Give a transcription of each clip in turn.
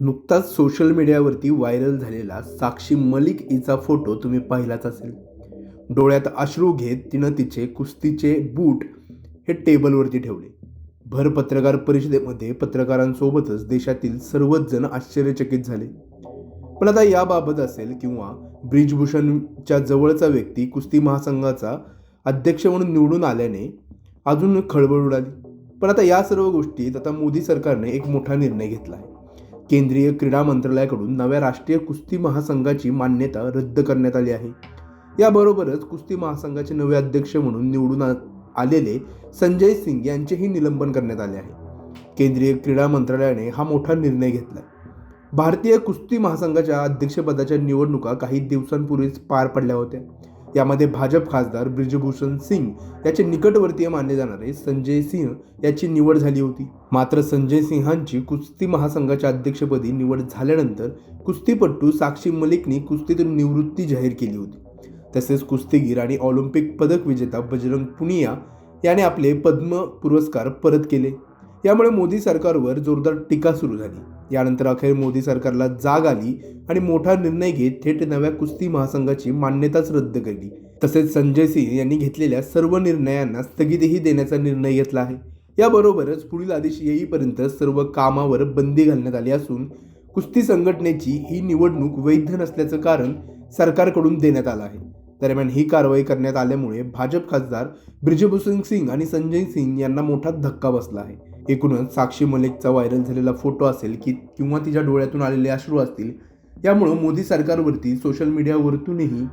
नुकताच सोशल मीडियावरती व्हायरल झालेला साक्षी मलिक हिचा फोटो तुम्ही पाहिलाच असेल. डोळ्यात अश्रू घेत तिनं तिचे कुस्तीचे बूट हे टेबलवरती ठेवले. भर पत्रकार परिषदेमध्ये पत्रकारांसोबतच देशातील सर्वच जण आश्चर्यचकित झाले. पण आता याबाबत असेल किंवा ब्रिजभूषणच्या जवळचा व्यक्ती कुस्ती महासंघाचा अध्यक्ष म्हणून निवडून आल्याने अजून खळबळ उडाली. पण आता या सर्व गोष्टीत आता मोदी सरकारने एक मोठा निर्णय घेतला आहे. केंद्रीय क्रीडा मंत्रालयाकडून नव्या राष्ट्रीय कुस्ती महासंघाची मान्यता रद्द करण्यात आली आहे. याबरोबरच कुस्ती महासंघाचे नवे अध्यक्ष म्हणून निवडून आलेले संजय सिंग यांचेही निलंबन करण्यात आले आहे. केंद्रीय क्रीडा मंत्रालयाने हा मोठा निर्णय घेतला भारतीय कुस्ती महासंघाच्या अध्यक्षपदाच्या निवडणुका काही दिवसांपूर्वीच पार पडल्या होत्या. यामध्ये भाजप खासदार ब्रिजभूषण सिंग याचे निकटवर्तीय मानले जाणारे संजय सिंह याची निवड झाली होती. मात्र संजय सिंहांची कुस्ती महासंघाच्या अध्यक्षपदी निवड झाल्यानंतर कुस्तीपटू साक्षी मलिकनी कुस्तीतून निवृत्ती जाहीर केली होती. तसेच कुस्तीगीर आणि ऑलिम्पिक पदक विजेता बजरंग पुनिया याने आपले पद्म पुरस्कार परत केले. यामुळे मोदी सरकारवर जोरदार टीका सुरू झाली. यानंतर अखेर मोदी सरकारला जाग आली आणि मोठा निर्णय घेत थेट नव्या कुस्ती महासंघाची मान्यताच रद्द केली. तसेच संजय सिंह यांनी घेतलेल्या सर्व निर्णयांना स्थगितीही देण्याचा निर्णय घेतला आहे. याबरोबरच पुढील आदेश येईपर्यंत सर्व कामावर बंदी घालण्यात आली असून कुस्ती संघटनेची ही निवडणूक वैध नसल्याचं कारण सरकारकडून देण्यात आलं आहे. दरम्यान ही कारवाई करण्यात आल्यामुळे भाजप खासदार ब्रिजभूषण सिंग आणि संजय सिंग यांना मोठा धक्का बसला आहे. एकूणच साक्षी मलिकचा व्हायरल झालेला फोटो असेल की किंवा तिच्या डोळ्यातून आलेले अश्रू असतील यामुळं मोदी सरकारवरती सोशल मीडियावरतूनही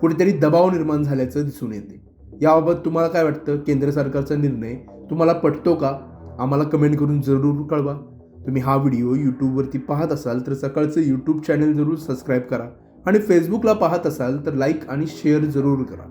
कुठेतरी दबाव निर्माण झाल्याचं दिसून येते. याबाबत तुम्हाला काय वाटतं? केंद्र सरकारचा निर्णय तुम्हाला पटतो का? आम्हाला कमेंट करून जरूर कळवा. तुम्ही हा व्हिडिओ यूट्यूबवरती पाहत असाल तर सकाळचं यूट्यूब चॅनल जरूर सबस्क्राईब करा आणि फेसबुकला पाहत असाल तर लाईक आणि शेअर जरूर करा.